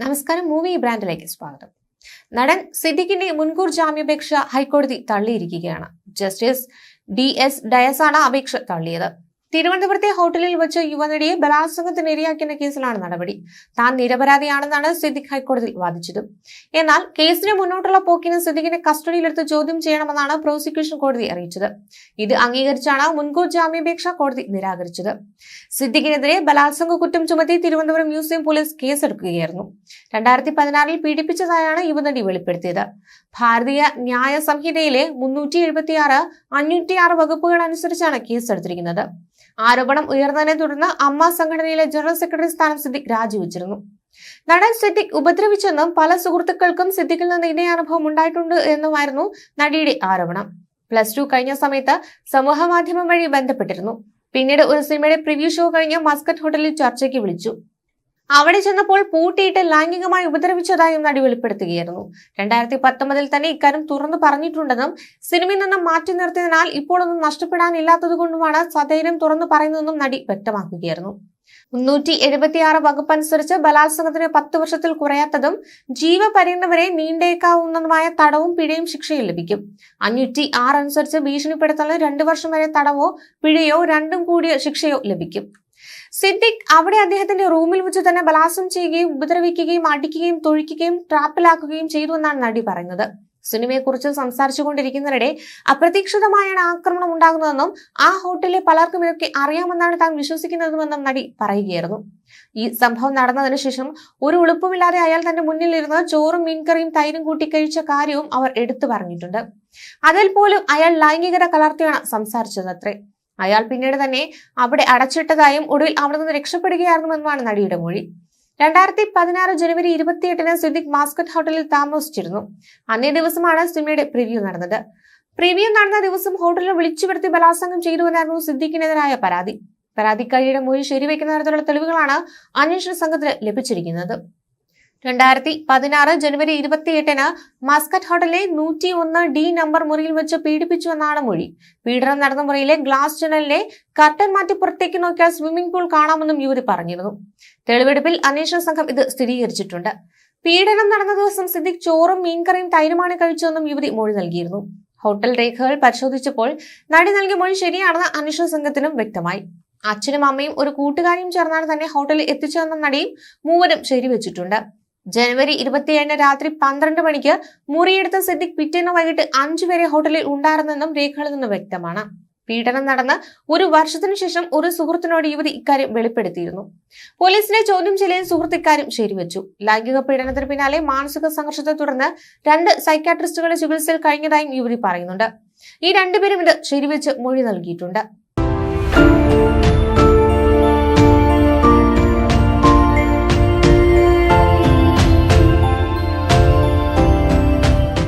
നമസ്കാരം മൂവി ബ്രാൻഡിലേക്ക് സ്വാഗതം. നടൻ സിദ്ദിഖിന്റെ മുൻകൂർ ജാമ്യാപേക്ഷ ഹൈക്കോടതി തള്ളിയിരിക്കുകയാണ്. ജസ്റ്റിസ് ഡി എസ് ഡയസാണ് അപേക്ഷ തള്ളിയത്. തിരുവനന്തപുരത്തെ ഹോട്ടലിൽ വെച്ച് യുവനടിയെ ബലാത്സംഗത്തിന് ഇരയാക്കിയ കേസിലാണ് നടപടി. താൻ നിരപരാധിയാണെന്നാണ് സിദ്ദിഖ് ഹൈക്കോടതിയിൽ വാദിച്ചത്. എന്നാൽ കേസിന് മുന്നോട്ടുള്ള പോക്കിന് സിദ്ദിഖിനെ കസ്റ്റഡിയിലെടുത്ത് ചോദ്യം ചെയ്യണമെന്നാണ് പ്രോസിക്യൂഷൻ കോടതി അറിയിച്ചത്. ഇത് അംഗീകരിച്ചാണ് മുൻകൂർ ജാമ്യാപേക്ഷ കോടതി നിരാകരിച്ചത്. സിദ്ദിഖിനെതിരെ ബലാത്സംഗ കുറ്റം ചുമത്തി തിരുവനന്തപുരം മ്യൂസിയം പോലീസ് കേസെടുക്കുകയായിരുന്നു. രണ്ടായിരത്തി പതിനാറിൽ പീഡിപ്പിച്ചതായാണ് യുവനടി വെളിപ്പെടുത്തിയത്. ഭാരതീയ ന്യായ സംഹിതയിലെ മുന്നൂറ്റി എഴുപത്തിയാറ് അഞ്ഞൂറ്റി ആറ് വകുപ്പുകൾ അനുസരിച്ചാണ് കേസെടുത്തിരിക്കുന്നത്. ആരോപണം ഉയർന്നതിനെ തുടർന്ന് അമ്മ സംഘടനയിലെ ജനറൽ സെക്രട്ടറി സ്ഥാനം സിദ്ദിഖ് രാജിവെച്ചിരുന്നു. നടൻ സിദ്ദിഖ് ഉപദ്രവിച്ചെന്നും പല സുഹൃത്തുക്കൾക്കും സിദ്ദിഖിൽ നിന്ന് ഇതേ അനുഭവം ഉണ്ടായിട്ടുണ്ട് എന്നുമായിരുന്നു നടിയുടെ ആരോപണം. പ്ലസ് ടു കഴിഞ്ഞ സമയത്ത് സമൂഹ മാധ്യമം വഴി ബന്ധപ്പെട്ടിരുന്നു. പിന്നീട് ഒരു സിനിമയുടെ പ്രിവ്യൂ ഷോ കഴിഞ്ഞ് മസ്കറ്റ് ഹോട്ടലിൽ ചർച്ചയ്ക്ക് വിളിച്ചു. അവിടെ ചെന്നപ്പോൾ പൂട്ടിയിട്ട് ലൈംഗികമായി ഉപദ്രവിച്ചതായും നടി വെളിപ്പെടുത്തുകയായിരുന്നു. രണ്ടായിരത്തി പത്തൊമ്പതിൽ തന്നെ ഇക്കാര്യം തുറന്നു പറഞ്ഞിട്ടുണ്ടെന്നും സിനിമയിൽ നിന്നും മാറ്റി നിർത്തിയതിനാൽ ഇപ്പോഴൊന്നും നഷ്ടപ്പെടാനില്ലാത്തതുകൊണ്ടുമാണ് സധൈര്യം തുറന്നു പറയുന്നതെന്നും നടി വ്യക്തമാക്കുകയായിരുന്നു. മുന്നൂറ്റി എഴുപത്തിയാറ് വകുപ്പ് അനുസരിച്ച് ബലാത്സംഗത്തിന് പത്ത് വർഷത്തിൽ കുറയാത്തതും ജീവപര്യന്തം വരെ നീണ്ടേക്കാവുന്നതുമായ തടവും പിഴയും ശിക്ഷയും ലഭിക്കും. അഞ്ഞൂറ്റി ആറ് അനുസരിച്ച് ഭീഷണിപ്പെടുത്തലിന് രണ്ടു വർഷം വരെ തടവോ പിഴയോ രണ്ടും കൂടിയ ശിക്ഷയോ ലഭിക്കും. സിദ്ദിഖ് അവിടെ അദ്ദേഹത്തിന്റെ റൂമിൽ വെച്ച് തന്നെ ബലാത്സം ചെയ്യുകയും ഉപദ്രവിക്കുകയും അടിക്കുകയും തൊഴിക്കുകയും ട്രാപ്പിലാക്കുകയും ചെയ്തു എന്നാണ് നടി പറയുന്നത്. സിനിമയെക്കുറിച്ച് സംസാരിച്ചുകൊണ്ടിരിക്കുന്നതിനിടെ അപ്രതീക്ഷിതമായാണ് ആക്രമണം ഉണ്ടാകുന്നതെന്നും ആ ഹോട്ടലിലെ പലർക്കും ഇതൊക്കെ അറിയാമെന്നാണ് താൻ വിശ്വസിക്കുന്നതെന്നും നടി പറയുകയായിരുന്നു. ഈ സംഭവം നടന്നതിന് ശേഷം ഒരു ഉളുപ്പുമില്ലാതെ അയാൾ തന്റെ മുന്നിലിരുന്ന് ചോറും മീൻകറിയും തൈരും കൂട്ടി കഴിച്ച കാര്യവും അവർ എടുത്തു പറഞ്ഞിട്ടുണ്ട്. അതിൽ പോലും അയാൾ ലൈംഗികത കലർത്തിയാണ് സംസാരിച്ചതത്രേ. അയാൾ പിന്നീട് തന്നെ അവിടെ അടച്ചിട്ടതായും ഒടുവിൽ അവിടെ നിന്ന് രക്ഷപ്പെടുകയായിരുന്നുവെന്നുമാണ് നടിയുടെ മൊഴി. രണ്ടായിരത്തി പതിനാറ് ജനുവരി ഇരുപത്തിയെട്ടിന് സിദ്ദിഖ് മാസ്കറ്റ് ഹോട്ടലിൽ താമസിച്ചിരുന്നു. അന്നേ ദിവസമാണ് സിനിമയുടെ പ്രിവ്യൂ നടന്നത്. പ്രിവ്യൂ നടന്ന ദിവസം ഹോട്ടലിൽ വിളിച്ചു വരുത്തി ബലാത്സംഗം ചെയ്തുവെന്നായിരുന്നു സിദ്ദിഖിനെതിരായ പരാതി. പരാതിക്കാരിയുടെ മൊഴി ശരിവെക്കുന്ന തരത്തിലുള്ള തെളിവുകളാണ് അന്വേഷണ സംഘത്തിന് ലഭിച്ചിരിക്കുന്നത്. രണ്ടായിരത്തി പതിനാറ് ജനുവരി ഇരുപത്തിയെട്ടിന് മസ്കറ്റ് ഹോട്ടലിലെ നൂറ്റി ഒന്ന് ഡി നമ്പർ മുറിയിൽ വെച്ച് പീഡിപ്പിച്ചുവെന്നാണ് മൊഴി. പീഡനം നടന്ന മുറിയിലെ ഗ്ലാസ് ജനലിലെ കർട്ടൻ മാറ്റി പുറത്തേക്ക് നോക്കിയാൽ സ്വിമ്മിംഗ് പൂൾ കാണാമെന്നും യുവതി പറഞ്ഞിരുന്നു. തെളിവെടുപ്പിൽ അന്വേഷണ സംഘം ഇത് സ്ഥിരീകരിച്ചിട്ടുണ്ട്. പീഡനം നടന്ന ദിവസം സിദ്ദിഖ് ചോറും മീൻകറിയും തൈരുമാണ് കഴിച്ചതെന്നും യുവതി മൊഴി നൽകിയിരുന്നു. ഹോട്ടൽ രേഖകൾ പരിശോധിച്ചപ്പോൾ നടി നൽകിയ മൊഴി ശരിയാണെന്ന് അന്വേഷണ സംഘത്തിനും വ്യക്തമായി. അച്ഛനും അമ്മയും ഒരു കൂട്ടുകാരിയും ചേർന്നാണ് തന്നെ ഹോട്ടലിൽ എത്തിച്ചതെന്ന നടിയും മൂവരും ശരിവെച്ചിട്ടുണ്ട്. ജനുവരി ഇരുപത്തിയേഴിന് രാത്രി പന്ത്രണ്ട് മണിക്ക് മുറിയെടുത്ത സിദ്ദിഖ് പിറ്റേന്ന് വൈകിട്ട് അഞ്ചു വരെ ഹോട്ടലിൽ ഉണ്ടായിരുന്നെന്നും രേഖകളിൽ നിന്ന് വ്യക്തമാണ്. പീഡനം നടന്ന് ഒരു വർഷത്തിനു ശേഷം ഒരു സുഹൃത്തിനോട് യുവതി ഇക്കാര്യം വെളിപ്പെടുത്തിയിരുന്നു. പോലീസിനെ ചോദ്യം ചെയ്യലിൽ സുഹൃത്ത് ഇക്കാര്യം ശരിവെച്ചു. ലൈംഗിക പീഡനത്തിന് പിന്നാലെ മാനസിക സംഘർഷത്തെ തുടർന്ന് രണ്ട് സൈക്കാട്രിസ്റ്റുകളുടെ ചികിത്സയിൽ കഴിഞ്ഞതായും യുവതി പറയുന്നുണ്ട്. ഈ രണ്ടുപേരും ഇത് ശരിവെച്ച് മൊഴി നൽകിയിട്ടുണ്ട്.